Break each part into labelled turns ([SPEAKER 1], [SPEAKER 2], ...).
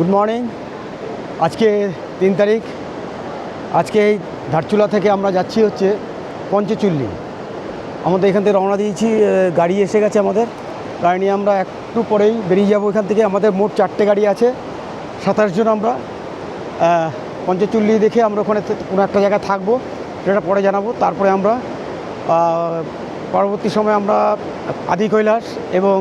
[SPEAKER 1] Good morning আজকে তিন তারিখ। আজকে এই ধারচুলা থেকে আমরা যাচ্ছি হচ্ছে পঞ্চচুল্লি। আমাদের এখান থেকে রওনা দিয়েছি গাড়ি এসে গেছে আমাদের। গাড়ি নিয়ে আমরা একটু পরেই বেরিয়ে যাব এখান থেকে। আমাদের মোট চারটে গাড়ি আছে, সাতাশ জন আমরা। পঞ্চচুল্লি দেখে আমরা ওখানে কোনো একটা জায়গায় থাকব, সেটা পরে জানাব। তারপরে আমরা পরবর্তী সময় আমরা আদি কৈলাস এবং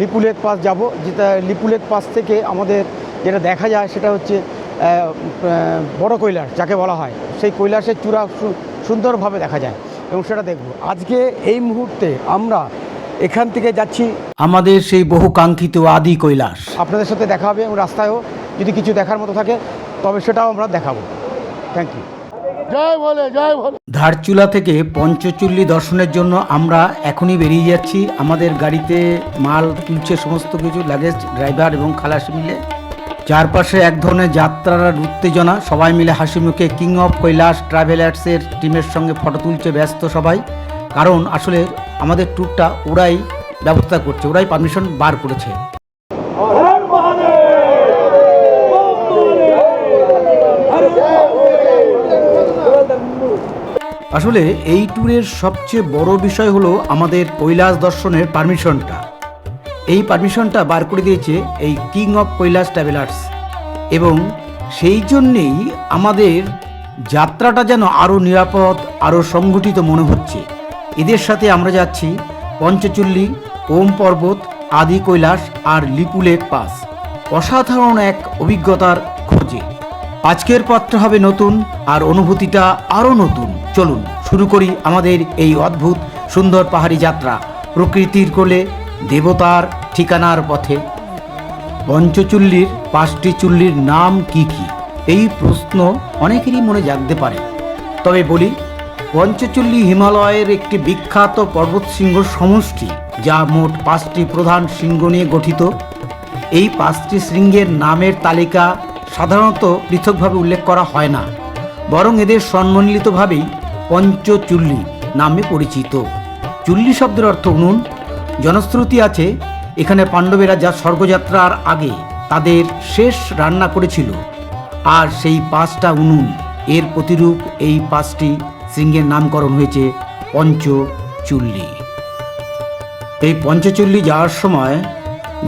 [SPEAKER 1] লিপুলেক পাস যাব। যেটা লিপুলেক পাস থেকে আমাদের যেটা দেখা যায় সেটা হচ্ছে বড় কৈলাস যাকে বলা হয়। সেই কৈলাসের চূড়া সু- সুন্দরভাবে দেখা যায় এবং সেটা দেখব। আজকে এই মুহূর্তে আমরা এখান থেকে যাচ্ছি।
[SPEAKER 2] আমাদের সেই বহু কাঙ্ক্ষিত আদি কৈলাস।
[SPEAKER 1] আপনাদের সাথে দেখা হবে এবং রাস্তায়ও যদি কিছু দেখার মতো থাকে তবে সেটাও আমরা দেখাবো। থ্যাংক ইউ
[SPEAKER 2] ধারচুলা থেকে পঞ্চচুল্লি দর্শনের জন্য আমরা এখনই বেরিয়ে যাচ্ছি। আমাদের গাড়িতে মাল তুলছে সমস্ত কিছু লাগেজ ড্রাইভার এবং খালাসি মিলে। চারপাশে এক ধরনের যাত্রার উত্তেজনা। সবাই মিলে হাসি মুখে কিং অফ কৈলাস ট্রাভেলার্সের টিমের সঙ্গে ফটো তুলছে ব্যস্ত সবাই। কারণ আসলে আমাদের ট্যুরটা ওরাই ব্যবস্থা করছে ওরাই পারমিশন বার করেছে। আসলে এই ট্যুরের সবচেয়ে বড় বিষয় হলো আমাদের কৈলাস দর্শনের পারমিশনটা এই পারমিশনটা বার করে দিয়েছে এই কিং অফ কৈলাস ট্রাভেলার্স এবং সেই জন্যেই আমাদের যাত্রাটা যেন আরও নিরাপদ আরও সংগঠিত মনে হচ্ছে। এদের সাথে আমরা যাচ্ছি পঞ্চচল্লি, ওম পর্বত, আদি কৈলাস আর লিপুলেক পাস। অসাধারণ এক অভিজ্ঞতার খোঁজে। আজকের পথটা হবে নতুন আর অনুভূতিটা আরও নতুন। চলুন, শুরু করি আমাদের এই অদ্ভুত, সুন্দর পাহাড়ি যাত্রা। প্রকৃতির কোলে দেবতার ঠিকানার পথে। পঞ্চচুল্লির পাঁচটি চুল্লির নাম কি কি? এই প্রশ্ন অনেকেরই মনে জাগতে পারে। তবে বলি, পঞ্চচুল্লি হিমালয়ের একটি বিখ্যাত পর্বত শৃঙ্গ সমষ্টি, যা মোট পাঁচটি প্রধান শৃঙ্গ নিয়ে গঠিত। এই পাঁচটি শৃঙ্গের নামের তালিকা সাধারণত পৃথকভাবে উল্লেখ করা হয় না, বরং এদের সম্মিলিতভাবেই পঞ্চচুল্লি নামে পরিচিত। চুল্লি শব্দের অর্থ উনুন জনশ্রুতি আছে, এখানে পাণ্ডবেরা যা স্বর্গযাত্রার আগে তাদের শেষ রান্না করেছিল, আর সেই পাঁচটা উনুন, এর প্রতিরূপ এই পাঁচটি শৃঙ্গের নামকরণ হয়েছে পঞ্চচুল্লি। এই পঞ্চচল্লি যাওয়ার সময়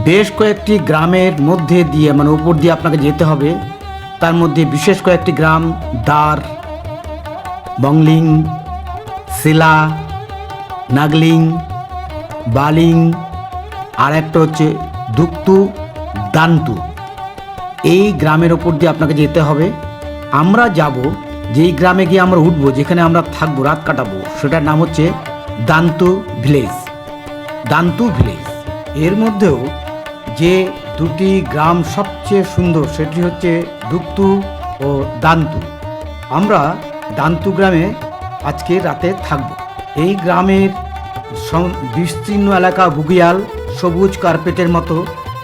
[SPEAKER 2] বেশ কয়েকটি গ্রামের মধ্যে দিয়ে মানে উপর দিয়ে আপনাকে যেতে হবে, তার মধ্যে বিশেষ কয়েকটি গ্রাম দার বংলিং, শিলা, নাগলিং বালিং আর একটা হচ্ছে দুক্তু, দান্তু। এই গ্রামের ওপর দিয়ে আপনাকে যেতে হবে। আমরা যাব, যেই গ্রামে গিয়ে আমরা উঠবো, যেখানে আমরা থাকব, রাত কাটাবো, সেটার নাম হচ্ছে দান্তু ভিলেজ। দান্তু ভিলেজ। এর মধ্যেও যে দুটি গ্রাম সবচেয়ে সুন্দর, সেটি হচ্ছে দুক্তু ও দান্তু। আমরা দান্তু গ্রামে আজকে রাতে থাকব। এই গ্রামের বিস্তীর্ণ এলাকা বুগিয়াল, সবুজ কার্পেটের মতো।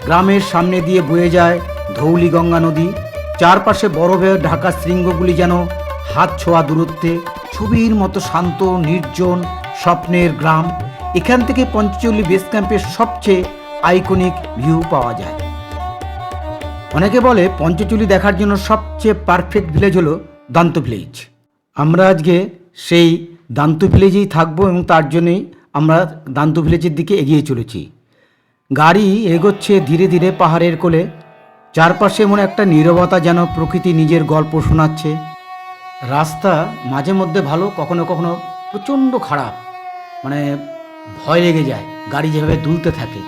[SPEAKER 2] গ্রামের সামনে দিয়ে বয়ে যায় ধৌলি গঙ্গা নদী। চারপাশে বরফে ঢাকা শৃঙ্গগুলি যেন হাত ছোঁয়া দূরত্বে। ছবির মতো শান্ত, নির্জন, স্বপ্নের গ্রাম। এখান থেকে পঞ্চচল্লি বেস ক্যাম্পের সবচেয়ে আইকনিক ভিউ পাওয়া যায়। অনেকে বলে পঞ্চচুলি দেখার জন্য সবচেয়ে পারফেক্ট ভিলেজ হলো দান্ত ভিলেজ। আমরা আজকে সেই দান্ত ভিলেজেই থাকব এবং তার জন্যই আমরা দান্ত ভিলেজের দিকে এগিয়ে চলেছি। গাড়ি এগোচ্ছে ধীরে ধীরে পাহাড়ের কোলে। চারপাশে এমন একটা নীরবতা যেন প্রকৃতি নিজের গল্প শোনাচ্ছে। রাস্তা মাঝে মধ্যে ভালো, কখনো কখনো প্রচণ্ড খারাপ। মানে ভয় লেগে যায়, গাড়ি যেভাবে দুলতে থাকে।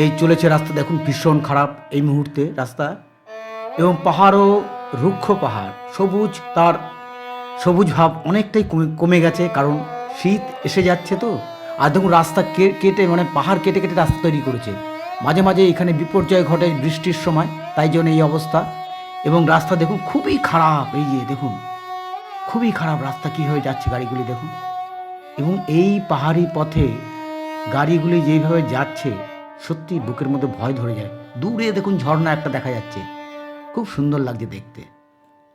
[SPEAKER 2] এই চলেছে রাস্তা, দেখুন ভীষণ খারাপ এই মুহূর্তে রাস্তা। এবং পাহাড়ও রুক্ষ পাহাড়, সবুজ তার সবুজ ভাব অনেকটাই কমে গেছে, কারণ শীত এসে যাচ্ছে তো? আর দেখুন রাস্তা কেটে মানে পাহাড় কেটে কেটে রাস্তা তৈরি করেছে। মাঝে মাঝে এখানে বিপর্যয় ঘটে বৃষ্টির সময়, তাই জন্য এই অবস্থা। এবং রাস্তা দেখুন খুবই খারাপ, এই যে দেখুন। খুবই খারাপ রাস্তা কী হয়ে যাচ্ছে গাড়িগুলি দেখুন। এবং এই পাহাড়ি পথে গাড়িগুলি যেইভাবে যাচ্ছে, সত্যি বুকের মধ্যে ভয় ধরে যায়। দূরে দেখুন ঝর্ণা একটা দেখা যাচ্ছে। খুব সুন্দর লাগছে দেখতে।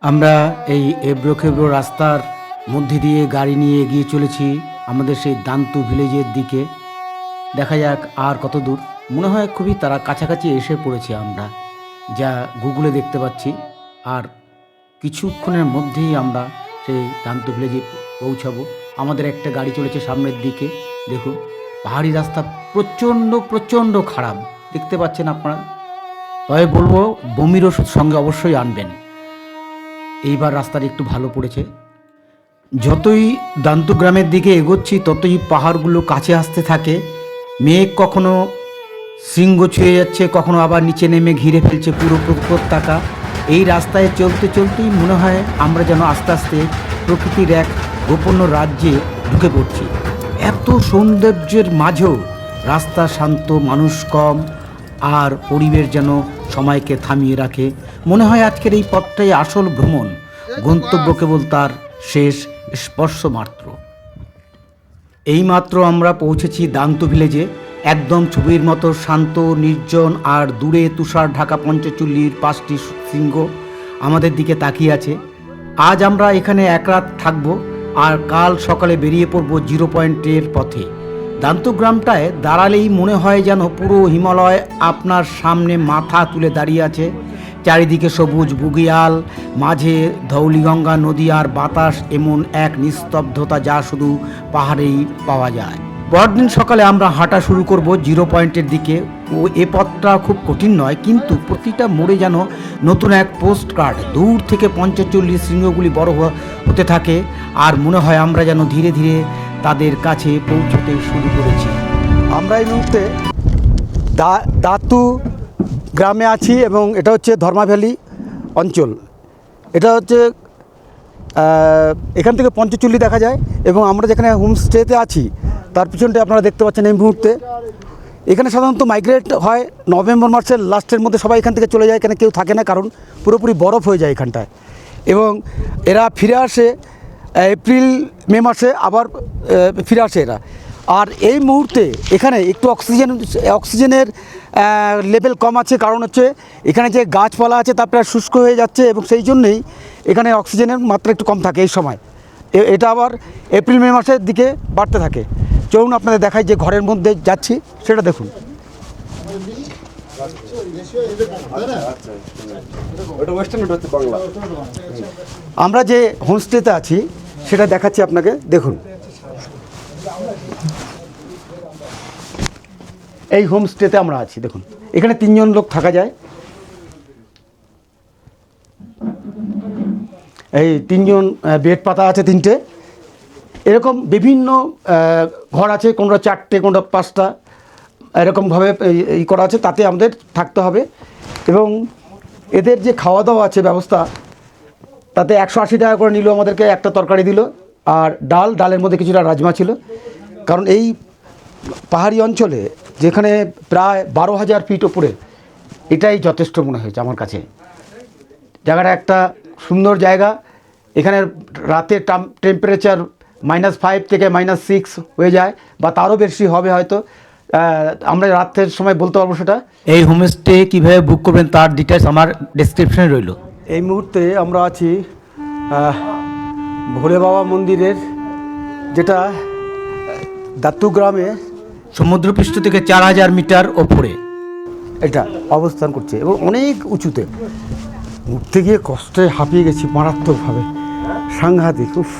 [SPEAKER 2] আমরা এই এবড়ো খেবড়ো রাস্তার মধ্যে দিয়ে গাড়ি নিয়ে এগিয়ে চলেছি আমাদের সেই দান্তু ভিলেজের দিকে। দেখা যাক আর কত দূর। মনে হয় খুবই তারা কাছাকাছি এসে পড়েছি আমরা, যা গুগলে দেখতে পাচ্ছি। আর কিছুক্ষণের মধ্যেই আমরা সেই দান্ত ভিলেজে পৌঁছাবো। আমাদের একটা গাড়ি চলেছে সামনের দিকে। দেখুন, পাহাড়ি রাস্তা প্রচণ্ড প্রচণ্ড খারাপ। দেখতে পাচ্ছেন আপনারা? তবে বলব, বমির ওষুধ সঙ্গে অবশ্যই আনবেন। এইবার রাস্তাটা একটু ভালো পড়েছে। যতই দান্তগ্রামের দিকে এগোচ্ছি, ততই পাহাড়গুলো কাছে আসতে থাকে। মেঘ কখনো শৃঙ্গ ছুঁয়ে যাচ্ছে, কখনো আবার নিচে নেমে ঘিরে ফেলছে পুরো উপত্যকা এই রাস্তায় চলতে চলতেই মনে হয় আমরা যেন আস্তে আস্তে প্রকৃতির এক গোপন রাজ্যে ঢুকে পড়ছি। এত সৌন্দর্যের মাঝেও রাস্তা শান্ত, মানুষ কম, আর পরিবেশ যেন সময়কে থামিয়ে রাখে। মনে হয় আজকের এই পথটাই আসল ভ্রমণ। গন্তব্য কেবল তার শেষ স্পর্শ মাত্র এইমাত্র আমরা পৌঁছেছি দান্ত ভিলেজে, একদম ছবির মতো শান্ত, নির্জন আর দূরে তুষার ঢাকা পঞ্চচল্লির পাঁচটি শৃঙ্গ আমাদের দিকে তাকিয়ে আছে। আজ আমরা এখানে এক রাত থাকব আর কাল সকালে বেরিয়ে পড়ব জিরো পয়েন্টের পথে। দান্তগ্রামটায় দাঁড়ালেই মনে হয় যেন পুরো হিমালয় আপনার সামনে মাথা তুলে দাঁড়িয়ে আছে। চারিদিকে সবুজ বুগিয়াল, মাঝে ধৌলিগঙ্গা নদী আর বাতাস, এমন এক নিস্তব্ধতা যা শুধু পাহাড়েই পাওয়া যায়। পরদিন সকালে আমরা হাঁটা শুরু করব জিরো পয়েন্টের দিকে। ও, এ পথটা খুব কঠিন নয়, কিন্তু প্রতিটা মোড়ে যেন নতুন এক পোস্ট কার্ড, দূর থেকে পঞ্চচল্লিশ শৃঙ্গগুলি বড় হতে থাকে। আর মনে হয় আমরা যেন ধীরে ধীরে তাদের কাছে পৌঁছতে শুরু করেছি।
[SPEAKER 1] আমরা এই মুহূর্তে দাতু গ্রামে আছি এবং এটা হচ্ছে ধর্মাভ্যালি অঞ্চল। এটা হচ্ছে এখান থেকে পঞ্চচল্লি দেখা যায় এবং আমরা যেখানে হোমস্টেতে আছি, তার পিছনটা আপনারা দেখতে পাচ্ছেন এই মুহূর্তে। এখানে সাধারণত মাইগ্রেট হয়, নভেম্বর মাসের লাস্টের মধ্যে সবাই এখান থেকে চলে যায়, এখানে কেউ থাকে না, কারণ পুরোপুরি বরফ হয়ে যায় এখানটায়। এবং এরা ফিরে আসে এপ্রিল, মে মাসে আবার ফিরে আসে এরা। আর এই মুহূর্তে এখানে একটু অক্সিজেন, অক্সিজেনের লেভেল কম আছে কারণ হচ্ছে এখানে যে গাছপালা আছে তা প্রায় শুষ্ক হয়ে যাচ্ছে এবং সেই জন্যেই এখানে অক্সিজেনের মাত্রা একটু কম থাকে এই সময়। এ- এটা আবার এপ্রিল মে মাসের দিকে বাড়তে থাকে। চলুন আপনাদের দেখাই যে ঘরের মধ্যে যাচ্ছি সেটা দেখুন। আমরা যে হোমস্টেতে আছি সেটা দেখাচ্ছি আপনাকে দেখুন। এই হোমস্টেতে আমরা আছি, দেখুন। এখানে তিনজন লোক থাকা যায়। এই তিনজন বেড পাতা আছে তিনটে। এরকম বিভিন্ন ঘর আছে, কোনটা চারটে, কোনটা পাঁচটা। এরকমভাবে এই করা আছে, তাতে আমাদের থাকতে হবে। এবং এদের যে খাওয়া দাওয়া আছে ব্যবস্থা, তাতে একশো আশি টাকা করে নিল আমাদেরকে, একটা তরকারি দিল। আর ডাল, ডালের মধ্যে কিছুটা রাজমা ছিল। কারণ এই পাহাড়ি অঞ্চলে যেখানে প্রায় বারো হাজার ফিট ওপরে এটাই যথেষ্ট মনে হয়েছে আমার কাছে। জায়গাটা একটা সুন্দর জায়গা। এখানে রাতের টেম্পারেচার মাইনাস ফাইভ থেকে মাইনাস সিক্স হয়ে যায় বা তারও বেশি হবে হয়তো। আমরা রাতের সময় বলতে পারব সেটা।
[SPEAKER 2] এই হোমস্টে কীভাবে বুক করবেন তার ডিটেলস আমার ডেসক্রিপশনে রইল।
[SPEAKER 1] এই মুহূর্তে আমরা আছি ভোলে বাবা মন্দিরের যেটা দাত্তু গ্রামে
[SPEAKER 2] সমুদ্রপৃষ্ঠ থেকে চার হাজার মিটার ওপরে।
[SPEAKER 1] এটা অবস্থান করছে এবং অনেক উঁচুতে। উঠতে গিয়ে কষ্টে হাঁপিয়ে গেছি মারাত্মকভাবে। সাংঘাতিক, উফ।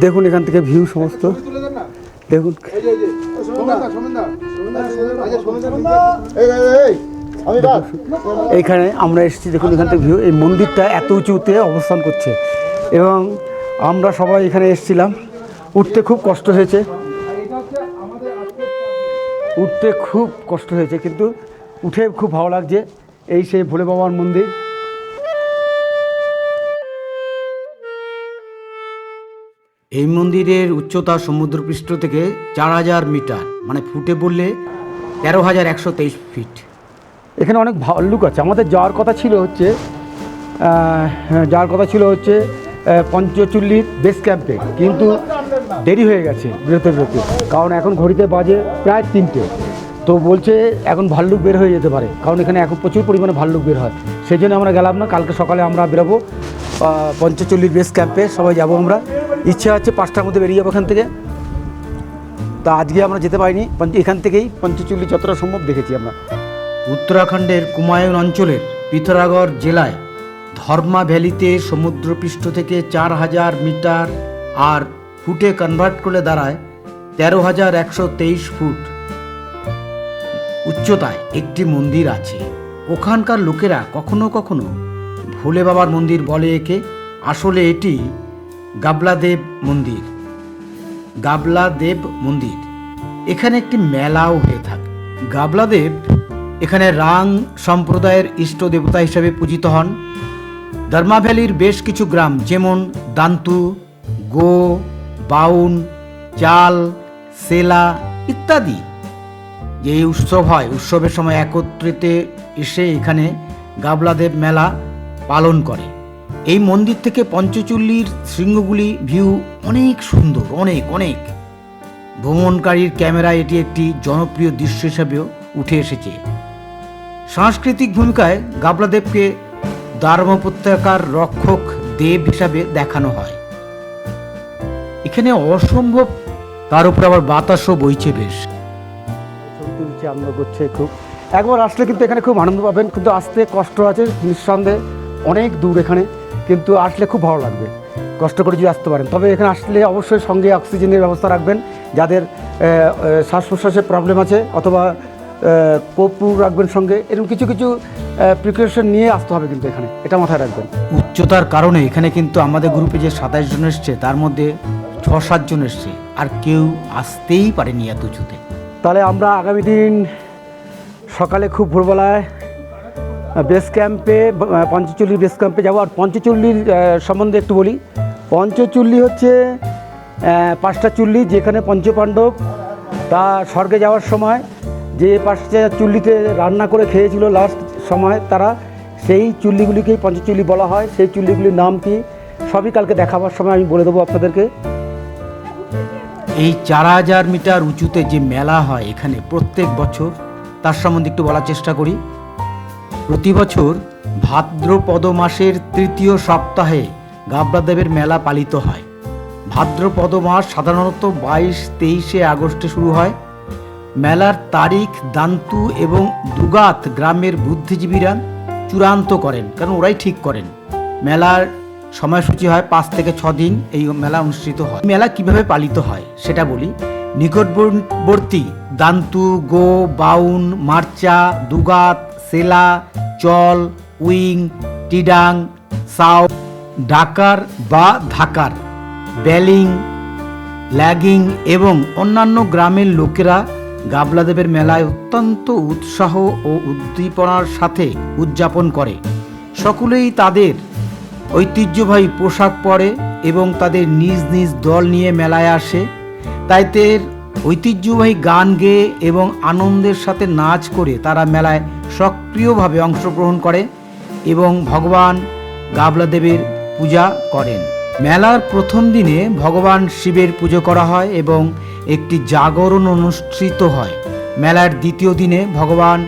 [SPEAKER 1] দেখুন এখান থেকে ভিউ সমস্ত। দেখুন। এইখানে আমরা এসেছি, দেখুন এখান থেকে ভিউ এই মন্দিরটা এত উঁচুতে অবস্থান করছে। এবং আমরা সবাই এখানে এসেছিলাম। উঠতে খুব কষ্ট হয়েছে। উঠতে খুব কষ্ট হয়েছে কিন্তু উঠে খুব ভালো লাগছে। এই সেই ভোলে বাবার মন্দির।
[SPEAKER 2] এই মন্দিরের উচ্চতা সমুদ্রপৃষ্ঠ থেকে চার হাজার মিটার মানে ফুটে বললে তেরো হাজার একশো তেইশ ফিট।
[SPEAKER 1] এখানে অনেক ভাল্লুক আছে। আমাদের যাওয়ার কথা ছিল হচ্ছে যাওয়ার কথা ছিল হচ্ছে আহ, পঞ্চচল্লির বেস ক্যাম্পে। কিন্তু দেরি হয়ে গেছে বেরোতে বেরোতে। কারণ এখন ঘড়িতে বাজে প্রায় তিনটে। তো বলছে এখন ভাল্লুক বের হয়ে যেতে পারে। কারণ এখানে এখন প্রচুর পরিমাণে ভাল্লুক বের হয়। সেই জন্য আমরা গেলাম না। কালকে সকালে আমরা বেরোবো আহ, পঞ্চচল্লির বেস ক্যাম্পে। সবাই যাব আমরা। ইচ্ছা আছে পাঁচটার মধ্যে বেরিয়ে যাব এখান থেকে। তা আজকে আমরা যেতে পারিনি। এখান থেকেই পঞ্চচল্লিশ যতটা সম্ভব দেখেছি আমরা।
[SPEAKER 2] উত্তরাখণ্ডের কুমায়ুন অঞ্চলের পিথরাগড় জেলায় ধর্মা ভ্যালিতে সমুদ্রপৃষ্ঠ থেকে চার হাজার মিটার আর ফুটে কনভার্ট করে দাঁড়ায় তেরো হাজার একশো তেইশ ফুট। উচ্চতায় একটি মন্দির আছে। ওখানকার লোকেরা কখনো কখনো ভোলে বাবার মন্দির বলে একে। আসলে এটি গাবলাদেব মন্দির। গাবলাদেব মন্দির। এখানে একটি মেলাও হয়ে থাকে। গাবলাদেব এখানে রাং সম্প্রদায়ের ইষ্ট দেবতা হিসেবে পূজিত হন। ধর্মা ভ্যালির বেশ কিছু গ্রাম যেমন দান্তু, গো বাউন, চাল, সেলা ইত্যাদি। যে উৎসব হয়, উৎসবের সময় একত্রিত এসে এখানে গাবলাদেব মেলা পালন করে। এই মন্দির থেকে পঞ্চচল্লির শৃঙ্গগুলি ভিউ অনেক সুন্দর, অনেক অনেক। ভ্রমণকারীর ক্যামেরায় এটি একটি জনপ্রিয় দৃশ্য হিসাবেও উঠে এসেছে। সাংস্কৃতিক ভূমিকায় গাবলাদেবকে দার্ম উপত্যকার রক্ষক দেব হিসাবে দেখানো হয়। এখানে অসম্ভব তার উপর আবার বাতাসও বইছে বেশ।
[SPEAKER 1] আনন্দ করছে খুব। একবার আসলে কিন্তু এখানে খুব আনন্দ পাবেন কিন্তু আসতে কষ্ট আছে নিঃসন্দেহে অনেক দূর এখানে কিন্তু আসলে খুব ভালো লাগবে। কষ্ট করে যদি আসতে পারেন। তবে এখানে আসলে অবশ্যই সঙ্গে অক্সিজেনের ব্যবস্থা রাখবেন যাদের শ্বাস প্রশ্বাসের প্রবলেম আছে অথবা কপুর রাখবেন সঙ্গে এরকম কিছু কিছু প্রিপারেশন নিয়ে আসতে হবে কিন্তু এখানে। এটা মাথায় রাখবেন।
[SPEAKER 2] উচ্চতার কারণে এখানে কিন্তু আমাদের গ্রুপে যে সাতাশ জন এসছে তার মধ্যে ছ সাতজন এসছে, আর কেউ আসতেই পারেনি এত উঁচুতে
[SPEAKER 1] তাহলে আমরা আগামী দিন সকালে খুব ভোরবেলায় বেস ক্যাম্পে পঞ্চচল্লির বেস ক্যাম্পে যাব। আর পঞ্চচল্লির সম্বন্ধে একটু বলি। পঞ্চচল্লি হচ্ছে পাঁচটা চুল্লি যেখানে পঞ্চপাণ্ডব তা স্বর্গে যাওয়ার সময়, যে পাঁচটা চুল্লিতে রান্না করে খেয়েছিল লাস্ট সময় তারা, সেই চুল্লিগুলিকেই পঞ্চচুল্লি বলা হয়। সেই চুল্লিগুলির নাম কি? সবই কালকে দেখাবার সময় আমি বলে দেবো আপনাদেরকে।
[SPEAKER 2] এই চার হাজার মিটার উঁচুতে যে মেলা হয় এখানে প্রত্যেক বছর, তার সম্বন্ধে একটু বলার চেষ্টা করি। প্রতি বছর ভাদ্রপদ মাসের তৃতীয় সপ্তাহে গাবরাদেবের মেলা পালিত হয়। ভাদ্রপদ মাস সাধারণত বাইশ, তেইশে আগস্টে শুরু হয়। মেলার তারিখ, দান্তু এবং দুগাত গ্রামের বুদ্ধিজীবীরা চূড়ান্ত করেন, কারণ ওরাই ঠিক করেন। মেলার সময়সূচি হয় পাঁচ থেকে ছ দিন এই মেলা অনুষ্ঠিত হয়। মেলা কীভাবে পালিত হয় সেটা বলি। নিকটবর্তী দান্তু, গো, বাউন, মার্চা, দুগাত, সেলা, চল, উইং, টিডাং, সাও, ডাকার বা ঢাকার ব্যালিং ল্যাগিং এবং অন্যান্য গ্রামের লোকেরা গাবলাদেবের মেলায় অত্যন্ত উৎসাহ ও উদ্দীপনার সাথে উদযাপন করে। সকলেই তাদের ঐতিহ্যবাহী পোশাক পরে এবং তাদের নিজ নিজ দল নিয়ে মেলায় আসে। তাই তাদের ঐতিহ্যবাহী গান গেয়ে এবং আনন্দের সাথে নাচ করে তারা মেলায় সক্রিয়ভাবে অংশগ্রহণ করে এবং ভগবান গাবলাদেবের পূজা করেন। মেলার প্রথম দিনে ভগবান শিবের পুজো করা হয় এবং একটি জাগরণ অনুষ্ঠিত হয়। মেলার দ্বিতীয় দিনে ভগবান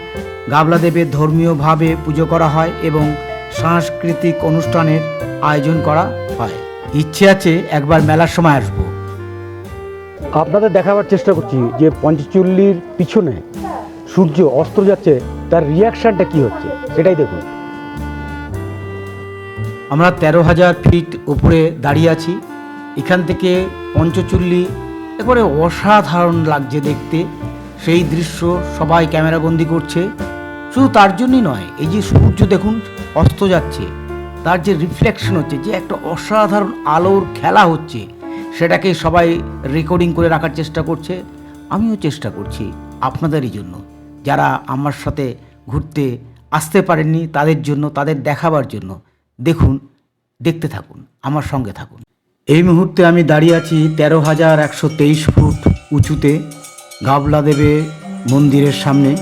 [SPEAKER 2] গাবলাদেবের ধর্মীয়ভাবে পুজো করা হয় এবং সাংস্কৃতিক অনুষ্ঠানের আয়োজন করা হয়। ইচ্ছে আছে একবার মেলার সময় আসব।
[SPEAKER 1] আপনাদের দেখাবার চেষ্টা করছি যে পঞ্চচল্লির পিছনে সূর্য অস্ত যাচ্ছে তার রিয়াকশানটা কি হচ্ছে? সেটাই দেখুন।
[SPEAKER 2] আমরা তেরো হাজার ফিট উপরে দাঁড়িয়ে আছি। এখান থেকে পঞ্চচল্লি একবারে অসাধারণ লাগছে দেখতে। সেই দৃশ্য সবাই ক্যামেরাবন্দি করছে। শুধু তার জন্যই নয় এই যে সূর্য দেখুন অস্ত যাচ্ছে। তার যে রিফ্লেকশন হচ্ছে, যে একটা অসাধারণ আলোর খেলা হচ্ছে, সেটাকে সবাই রেকর্ডিং করে রাখার চেষ্টা করছে। আমিও চেষ্টা করছি আপনাদেরই জন্য। যারা আমার সাথে ঘুরতে আসতে পারেননি, তাদের জন্য, তাদের দেখাবার জন্য, দেখুন, দেখতে থাকুন, আমার সঙ্গে থাকুন। এই মুহূর্তে আমি দাঁড়িয়ে আছি তেরো হাজার একশো তেইশ ফুট উঁচুতে গাবলা দেবে মন্দিরের সামনে।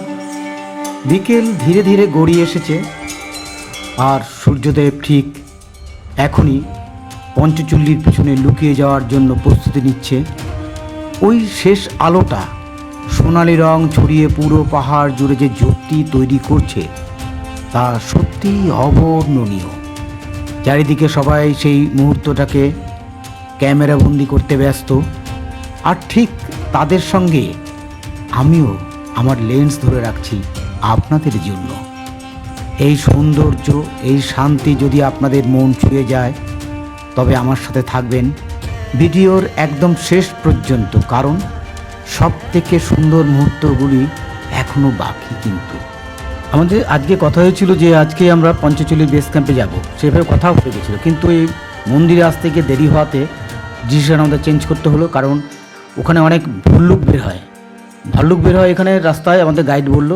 [SPEAKER 2] বিকেল ধীরে ধীরে গড়িয়ে এসেছে। আর সূর্যদেব ঠিক এখনই পঞ্চচল্লির পিছনে লুকিয়ে যাওয়ার জন্য প্রস্তুতি নিচ্ছে। ওই শেষ আলোটা সোনালি রং ছড়িয়ে পুরো পাহাড় জুড়ে যে জ্যোতি তৈরি করছে, তা সত্যিই অবর্ণনীয়। চারিদিকে সবাই সেই মুহূর্তটাকে ক্যামেরাবন্দি করতে ব্যস্ত। আর ঠিক তাদের সঙ্গে আমিও আমার লেন্স ধরে রাখছি আপনাদের জন্য। এই সৌন্দর্য, এই শান্তি যদি আপনাদের মন ছুঁয়ে যায়, তবে আমার সাথে থাকবেন ভিডিওর একদম শেষ পর্যন্ত, কারণ সব থেকে সুন্দর মুহূর্তগুলি এখনও বাকি কিন্তু। আমাদের আজকে কথা হয়েছিল যে আজকে আমরা পঞ্চচল্লিশ বেস ক্যাম্পে যাব। সেভাবে কথা হয়ে গেছিল। কিন্তু এই মন্দিরে আসতে গিয়ে দেরি হওয়াতে ডিসিশন আমাদের চেঞ্জ করতে হলো, কারণ ওখানে অনেক ভল্লুক বের হয়। ভাল্লুক বের হয় এখানে রাস্তায়, আমাদের গাইড বলল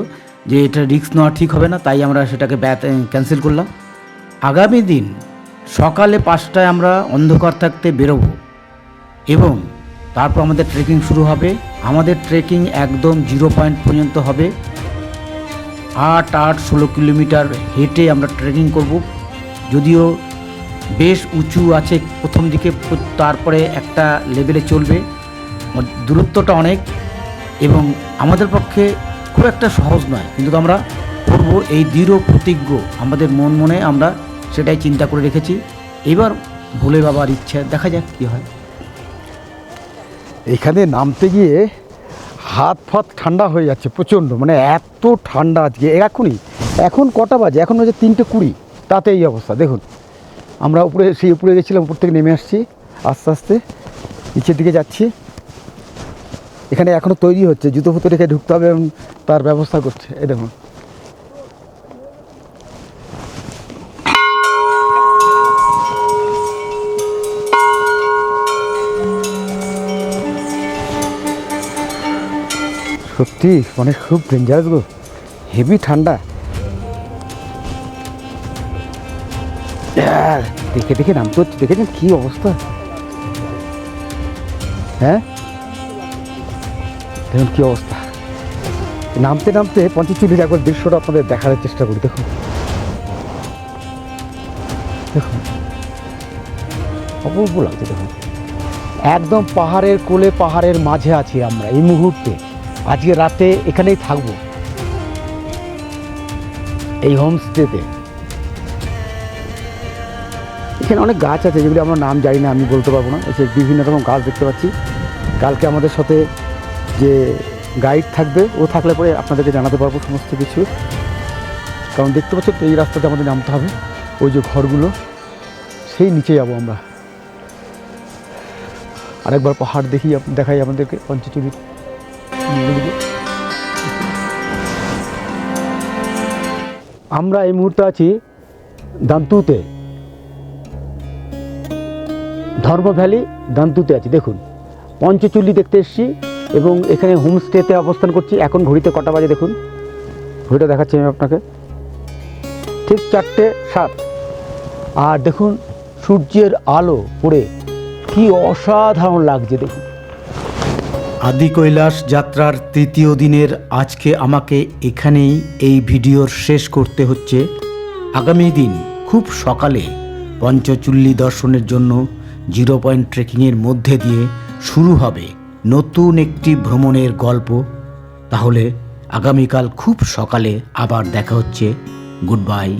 [SPEAKER 2] যে এটা রিস্ক নেওয়া ঠিক হবে না, তাই আমরা সেটাকে ক্যান্সেল করলাম। আগামী দিন সকালে পাঁচটায় আমরা অন্ধকার থাকতে বেরোবো এবং তারপর আমাদের ট্রেকিং শুরু হবে। আমাদের ট্রেকিং একদম জিরো পয়েন্ট পর্যন্ত হবে। আট আট, ষোলো কিলোমিটার হেঁটে আমরা ট্রেকিং করব। যদিও বেশ উঁচু আছে প্রথম দিকে, তারপরে একটা লেভেলে চলবে। দূরত্বটা অনেক এবং আমাদের পক্ষে খুব একটা সহজ নয়। কিন্তু আমরা করব এই দৃঢ় প্রতিজ্ঞ। আমাদের মন মনে আমরা সেটাই চিন্তা করে রেখেছি। এবার ভোলে বাবার ইচ্ছা, দেখা যাক কী হয়।
[SPEAKER 1] এখানে নামতে গিয়ে হাত ফাত ঠান্ডা হয়ে যাচ্ছে প্রচণ্ড। মানে এত ঠান্ডা আজকে। এখনই, এখন কটা বাজে? এখন হচ্ছে তিনটে কুড়ি। তাতে এই অবস্থা। দেখুন, আমরা উপরে, সেই উপরে গেছিলাম, উপর থেকে নেমে আসছি। আস্তে আস্তে, নিচের দিকে যাচ্ছি। এখানে এখনও তৈরি হচ্ছে, জুতো ফুতো রেখে ঢুকতে হবে এবং তার ব্যবস্থা করছে। এই দেখুন। সত্যি মানে খুব ডেঞ্জারাস গো। হেভি ঠান্ডা। দেখে দেখে নামতে হচ্ছে দেখেছেন কী অবস্থা। হ্যাঁ? দেখুন কী অবস্থা। নামতে নামতে পঞ্চচল্লিশ একবার দৃশ্যটা আপনাদের দেখার চেষ্টা করি, দেখুন। দেখুন। অপূর্ব লাগছে, দেখুন। একদম পাহাড়ের কোলে, পাহাড়ের মাঝে আছি আমরা এই মুহূর্তে। আজকে রাতে এখানেই থাকব। এই হোমস্টেতে এখানে অনেক গাছ আছে যেগুলি আমরা নাম জানি না, আমি বলতে পারব না। বিভিন্ন রকম গাছ দেখতে পাচ্ছি। কালকে আমাদের সাথে যে গাইড থাকবে, ও থাকলে পরে আপনাদেরকে জানাতে পারব সমস্ত কিছু। কারণ দেখতে পাচ্ছেন তো এই রাস্তাতে আমাদের নামতে হবে। ওই যে ঘরগুলো, সেই নিচে যাব আমরা। আরেকবার পাহাড় দেখি দেখাই আমাদেরকে পঞ্চচুরি আমরা এই মুহূর্তে আছি দান্তুতে। ধর্ম ভ্যালি দান্তুতে আছি, দেখুন। পঞ্চচুল্লি দেখতে এসেছি। এবং এখানে হোমস্টেতে অবস্থান করছি। এখন ঘড়িতে কটা বাজে দেখুন? ঘড়িটা দেখাচ্ছি আমি আপনাকে। ঠিক চারটে সাত। আর দেখুন, সূর্যের আলো পড়ে। কি অসাধারণ লাগছে দেখুন।
[SPEAKER 2] আদি কৈলাস যাত্রার তৃতীয় দিনের আজকে আমাকে এখানেই এই ভিডিওর শেষ করতে হচ্ছে। আগামী দিন খুব সকালে পঞ্চচুল্লি দর্শনের জন্য জিরো পয়েন্ট ট্রেকিংয়ের মধ্যে দিয়ে শুরু হবে নতুন একটি ভ্রমণের গল্প। তাহলে আগামীকাল খুব সকালে আবার দেখা হচ্ছে। Good bye.